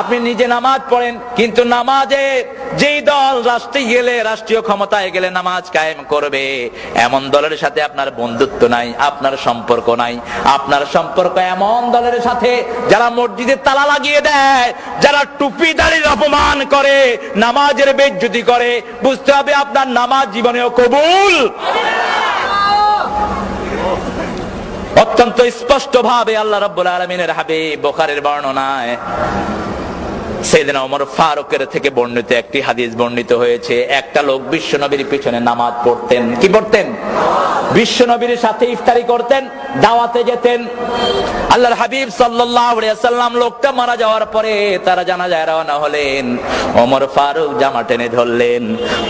আপনি নিজে নামাজ পড়েন, কিন্তু নামাজে যেই দল রাষ্ট্রে গেলে, রাষ্ট্রীয় ক্ষমতায় গেলে নামাজ কায়েম করবে। এমন দলের সাথে আপনার বন্ধুত্ব নাই, আপনার সম্পর্ক নাই। আপনার সম্পর্ক এমন দলের সাথে যারা মসজিদে তালা লাগিয়ে দেয়, যারা টুপি দাড়ির অপমান করে, নামাজের বেজ্জুতি করে। বুঝতে হবে আপনার নামাজ জীবনেও কবুল। অত্যন্ত স্পষ্ট ভাবে আল্লাহ রব্বুল আলমিনের হাবিব বোখারের বর্ণনায় সেদিন ওমর ফারুকের থেকে বর্ণিত একটি হাদিস বর্ণিত হয়েছে, একটা লোক বিশ্ব নবীর পিছনে নামাজ পড়তেন। কি পড়তেন? বিশ্ব নবীর সাথে ইফতারি করতেন, দাওয়াতে যেতেন। আল্লাহর হাবিব সাল্লাম লোকটা মারা যাওয়ার পরে তারা জানা যায় রওনা হলেন। ওমর ফারুক জামা টেনে ধরলেন।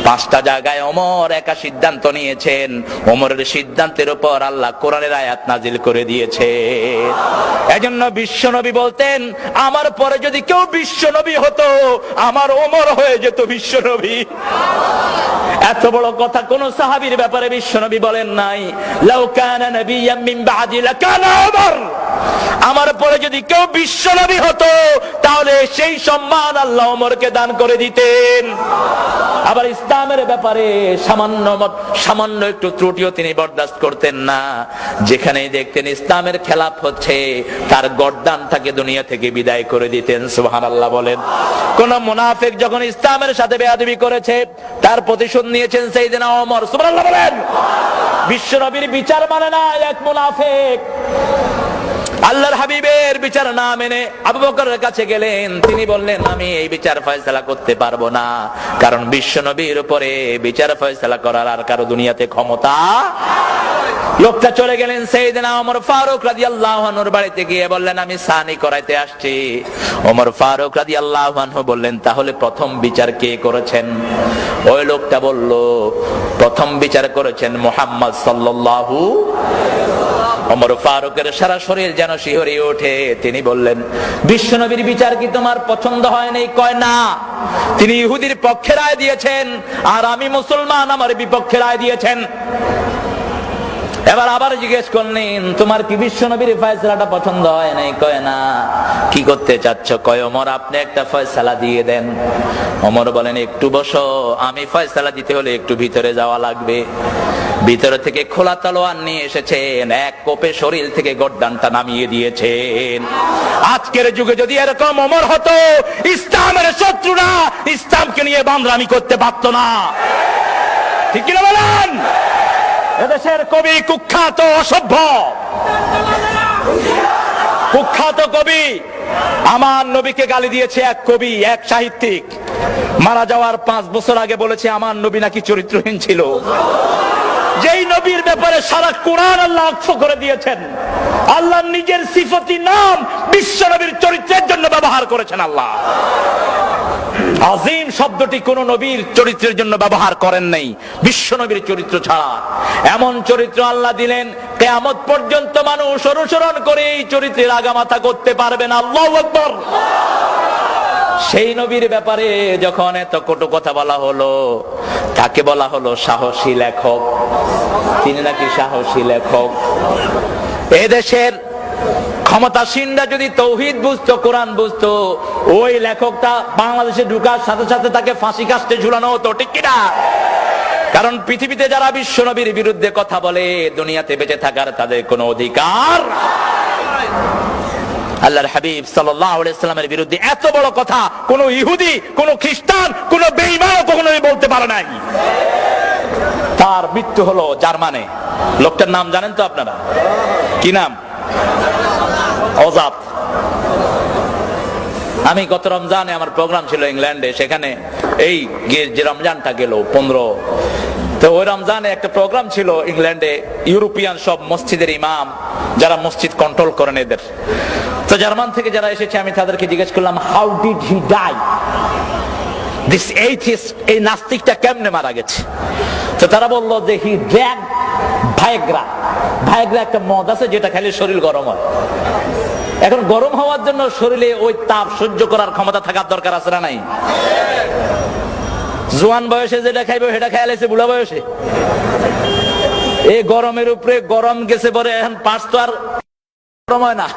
পাঁচটা জায়গায় ওমর একা সিদ্ধান্ত নিয়েছেন। ওমরের সিদ্ধান্তের উপর আল্লাহ কোরআনের আয়াত নাজিল করে দিয়েছে। এজন্য বিশ্ব নবী বলতেন, আমার পরে যদি কেউ বিশ্ব নবী হতো, আমার ওমর হয়ে যেত বিশ্ব নবী। এত বড় কথা কোন সাহাবির ব্যাপারে বিশ্ব নবী বলেন নাই। আমার পরে যদি কেউ বিশ্ব নবী হতো তাহলে সেই সম্মান আল্লাহ ওমরকে দান করে দিতেন। আবার ইসলামের ব্যাপারে সামান্য সামান্য একটু ত্রুটিও তিনি বরদাস্ত করতেন না। যেখানেই দেখতেন ইসলামের খেলাফ হচ্ছে, তার গর্দানটাকে দুনিয়া থেকে বিদায় করে দিতেন সুহান আল্লাহ বলেন। কোন মুনাফেক যখন ইসলামের সাথে বেয়াদবি করেছে, তার প্রতিশোধ নিয়েছেন সেই দিন অমর সুবহানাল্লাহ বলেন। বিশ্ব নবীর বিচার মানে না এক মুনাফেক। আল্লাহর হাবিবের বিচার না মেনে আবু বকরের কাছে গেলেন। তিনি বললেন, আমি এই বিচার ফয়সালা করতে পারব না। কারণ বিশ্ব নবীর উপরে বিচার ফয়সালা করার আর কারও দুনিয়াতে ক্ষমতা লোকটা চলে গেলেন সেই দিন ওমর ফারুক রাজি আল্লাহনুর বাড়িতে গিয়ে বললেন, আমি সানি করাইতে আসছি। ওমর ফারুক রাজি আল্লাহনু বললেন, তাহলে প্রথম বিচার কে করেছেন? ওই লোকটা বলল, প্রথম বিচার করেছেন মোহাম্মদ সাল্লাল্লাহু অমর ফারুকের সারা শরীর যেন শিহরিয়ে ওঠে। তিনি বললেন, বিশ্বনবীর বিচার কি তোমার পছন্দ হয় নাই কয় না। তিনি ইহুদির পক্ষে রায় দিয়েছেন, আর আমি মুসলমান, আমার বিপক্ষে রায় দিয়েছেন। এবার আবার জিজ্ঞেস করলেন, তোমার কি বিশ্ব নবীর ফয়সালাটা পছন্দ হয় নাই কয় না। কি করতে চাচ্ছ? কয় অমর আপনি একটা ফয়সালা দিয়ে দেন। অমর বলেন, একটু বসো, আমি ফয়সালা দিতে হলে একটু ভিতরে যাওয়া লাগবে। ভিতরে থেকে খোলা তলোয়ার নিয়ে এসেছেন। এক কোপে শরীর থেকে গড্ডানটা নামিয়ে দিয়েছেন। আজকের যুগে যদি এরকম অমর হতো, ইসলামের শত্রুরা ইসলামকে নিয়ে বান্দরামি করতে পারত না। ঠিক কিনা বলেন? এদেশের কবি কুখ্যাত অসভ্য। কুখ্যাত কবি আমার নবীকে গালি দিয়েছে এক কবি, এক সাহিত্যিক। মারা যাওয়ার পাঁচ বছর আগে বলেছে, আমার নবী নাকি চরিত্রহীন ছিল। যেই নবীর ব্যাপারে সারা কোরআন আল্লাহ অক্ষ করে দিয়েছেন, আল্লাহ নিজের সিফতি নাম বিশ্ব নবীর চরিত্রের জন্য ব্যবহার করেছেন আল্লাহ। আজিম শব্দটি কোন নবীর চরিত্রের জন্য ব্যবহার করেন নাই, বিশ্ব নবীর চরিত্র ছাড়া। এমন চরিত্র আল্লাহ দিলেন, কেয়ামত পর্যন্ত মানুষ অনুসরণ করে এই চরিত্রের আগামাথা করতে পারবেন আল্লাহ সেই নবীর ব্যাপারে যখন এত কটু কথা বলা হলো, তাকে বলা হলো সাহসী লেখক। তিনি নাকি সাহসী লেখক। এদেশের ক্ষমতাসীনরা যদি তৌহিদ বুঝতো, কোরআন বুঝতো, ওই লেখকটা বাংলাদেশে ঢুকার সাথে সাথে তাকে ফাঁসি কাস্তে ঝুলানো হতো, ঠিক কিনা? কারণ পৃথিবীতে যারা বিশ্ব নবীর বিরুদ্ধে কথা বলে, দুনিয়াতে বেঁচে থাকার তাদের কোনো অধিকার আল্লাহর হাবিব সাল্লামের বিরুদ্ধে এত বড় কথা, কোন ইহুদি, কোন খ্রিস্টান, কোন বেইমান কখনো বলতে পারে নাই। তার মৃত্যু হলো জার্মানে। লোকটার নাম জানেন তো আপনারা? কি নাম? অজাত। আমি গত রমজানে আমার প্রোগ্রাম ছিল ইংল্যান্ডে, সেখানে এই যে রমজানটা গেল, পনেরো। তো ওই রমজানে একটা প্রোগ্রাম ছিল ইংল্যান্ডে, ইউরোপিয়ান সব মসজিদের ইমাম, যারা মসজিদ কন্ট্রোল করেন এদের। তো জার্মান থেকে যারা এসেছে, আমি তাদেরকে জিজ্ঞেস করলাম how did he die this atheist এই নাস্তিকটা কেমনে মারা গেছে? তো তারা বলল যে হি ড্র্যাগ ভাইগ্রা ভাইগ্রা একটা মদ আছে যেটা খেলে শরীর গরম হয়। এখন গরম হওয়ার জন্য শরীরে ওই তাপ সহ্য করার ক্ষমতা থাকার দরকার আছে না নাই? জোয়ান বয়সে যেটা খাইবে, সেটা খেয়াল আছে বুড়া বয়সে। এই গরমের উপরে গরম গেছে পরে এখন পাঁচ তো আর গরম হয় না।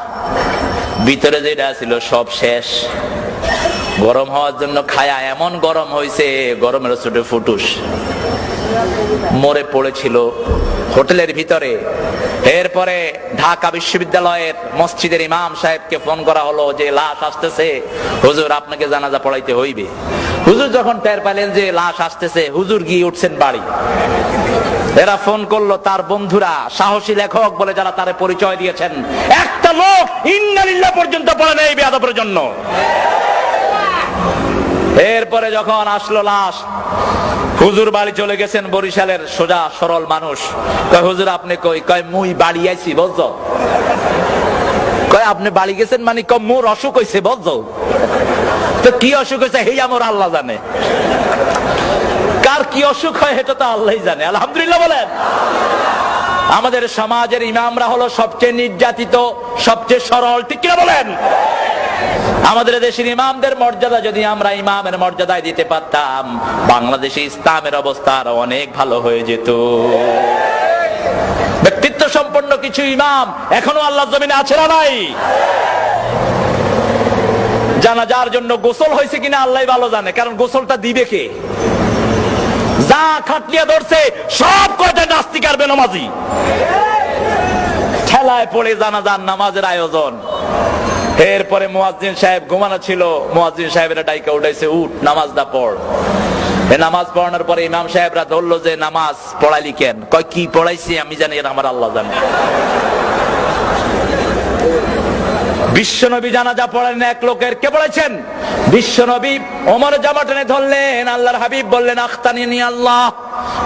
ভিতরে যেটা ছিল সব শেষ। গরম হওয়ার জন্য খায়া এমন গরম হয়েছে গরমের ছোট ফুটুস। মরে পড়েছিল হোটেলের ভিতরে। এরপরে ঢাকা বিশ্ববিদ্যালয়ের মসজিদের ইমাম সাহেবকে ফোন করা হলো যে, লাশ আসতেছে, হুজুর আপনাকে জানাজা পড়াইতে হইবে। হুজুর যখন টের পাইলেন যে, লাশ আসতেছে, হুজুর গিয়ে উঠছেন বাড়ি। এরা ফোন করল তার বন্ধুরা, সাহসী লেখক বলে যারা তারে পরিচয় দিয়েছেন। একটা লোক ইন্নালিল্লাহ পর্যন্ত পড়ে নেই বেয়াদবের জন্য। এরপরে যখন আসলো লাশ, হুজুর বাড়ি চলে গেছেন বরিশালের সোজা সরল মানুষ। কয়, হুজুর, আপনি কই? কয়, মুই বাড়ি আইছি বুঝছ কয়, আপনি বাড়ি গেছেন মানে কম মোর অসুখ হয়েছে বুঝছ তো কি অসুখ হয়েছে হেই আমার আল্লাহ জানে। কার কি অসুখ হয় এটা তো আল্লাহ জানে। আলহামদুলিল্লাহ বলেন। আমাদের সমাজের ইমামরা হলো সবচেয়ে নির্যাতিত, সবচেয়ে সরল। ঠিক কিনা বলেন? আমাদের দেশের ইমামদের মর্যাদা যদি আমরা ইমামের মর্যাদায় দিতে পারতাম, বাংলাদেশে ইসলামের অবস্থা আরও অনেক ভালো হয়ে যেত। ব্যক্তিত্ব সম্পন্ন কিছু ইমাম এখনও আল্লাহ জমিনে আছে না নাই? জানাজার জন্য গোসল হয়েছে কিনা আল্লাহ ভালো জানে, কারণ গোসলটা দিবে কে? যা খাটলিয়া ধরছে, সব কয়টা নাস্তিক আর বেনমাজি। ঠেলায় পড়ে জানাজার নামাজের আয়োজন। এরপরে মুয়াজ্জিন সাহেব ঘুমানো ছিল, মুয়াজ্জিন সাহেবের ডাইকা উঠাইছে, উঠ নামাজ দা পড়। এ নামাজ পড়ানোর পরে ইমাম সাহেবরা ধরলো যে, নামাজ পড়াইলি কেন? কয়, কি পড়াইছি আমি জানি আমার আল্লাহ জানে। বিশ্বনবী জানাজা পড়েন এক লোকের কে পড়েছেন বিশ্বনবী ওমর জামা টেনে ধরলেন, আল্লাহর হাবিব বললেন আখতানি আল্লাহ।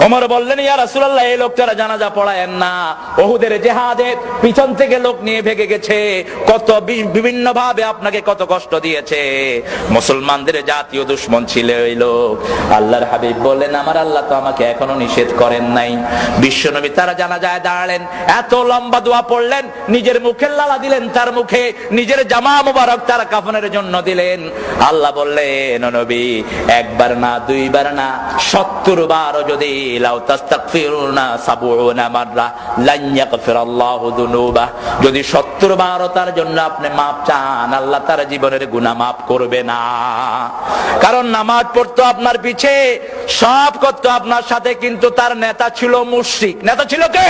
ওমর বললেন, ইয়া রাসূলুল্লাহ, এই লোকটারা জানাজা পড়ায়েন না। ওহুদের জেহাদে পিছন থেকে লোক নিয়ে ভেগে গেছে। কত বিভিন্ন ভাবে আপনাকে কত কষ্ট দিয়েছে। মুসলমানদের জাতীয় দুশ্মন ছিল ওই লোক। আল্লাহর হাবিব বললেন, আমার আল্লাহ তো আমাকে এখনও নিষেধ করেন নাই। বিশ্বনবী তারা জানা যায় দাঁড়ালেন। এত লম্বা দোয়া পড়লেন, নিজের মুখের লালা দিলেন তার মুখে, নিজের জামা মুবারক তার কাফনের জন্য দিলেন। আল্লাহ বললেন নবী, একবার না, দুইবার না সত্তর বারও যদি লাউ তাস্তাগফিরুনা সাবউনা মাররা লান ইয়াগফিরাল্লাহু যুনুবা যদি সত্তর বার তার জন্য আপনি মাপ চান, আল্লাহ তার জীবনের গুনাহ মাফ করবে না। কারণ নামাজ পড়তো আপনার পিছে, সব করতো আপনার সাথে, কিন্তু তার নেতা ছিল মুশরিক। নেতা ছিল কে?